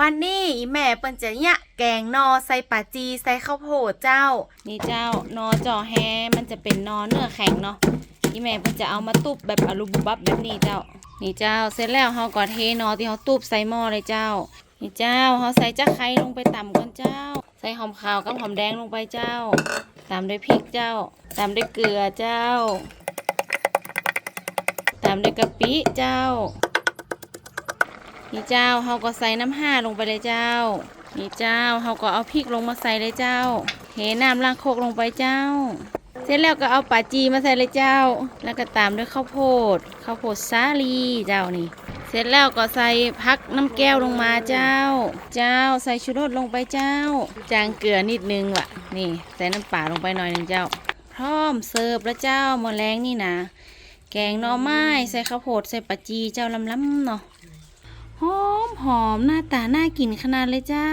วันนี้แม่เปิ้นจะเนี่ยแกงนอใส่ปลาจีใส่ข้าวโพดเจ้า นี่เจ้านอจอแฮมันจะเป็นนอเนื้อแข็งเนาะอีแม่เปิ้นจะเอามาตุบแบบอลูบุบับแบบนี้เจ้า นี่เจ้าเสร็จแล้วเฮาก็เทนอที่เฮาตุบใส่หม้อเลยเจ้า นี่เจ้าเฮาใส่จักไคร้ลงไปต่ำก่อนเจ้า ใส่หอมขาวกับหอมแดงลงไปเจ้าตามด้วยพริกเจ้าตามด้วยเกลือเจ้าตามด้วยกะปิเจ้า นี่เจ้าเฮาก็ใส่น้ำห้าลงไปเลยเจ้า นี่เจ้าเฮาก็เอาพริกลงมาใส่เลยเจ้า เทน้ำล้างโคกลงไปเจ้า เสร็จแล้วก็เอาปลาจีมาใส่เลยเจ้า แล้วก็ตามด้วยข้าวโพด ข้าวโพดสาลีเจ้านี่ เสร็จแล้วก็ใส่พักน้ำแก้วลงมาเจ้า เจ้าใส่ชูรสลงไปเจ้า จางเกลือนิดนึงว่ะ นี่ใส่น้ำป่าลงไปหน่อยหนึงเจ้า พร้อมเสิร์ฟแล้วเจ้ามอแรงนี่นะ แกงหน่อไม้ใส่ข้าวโพดใส่ปลาจีเจ้าลำๆเนาะ หอมหอมหน้าตาน่ากินขนาดเลยเจ้า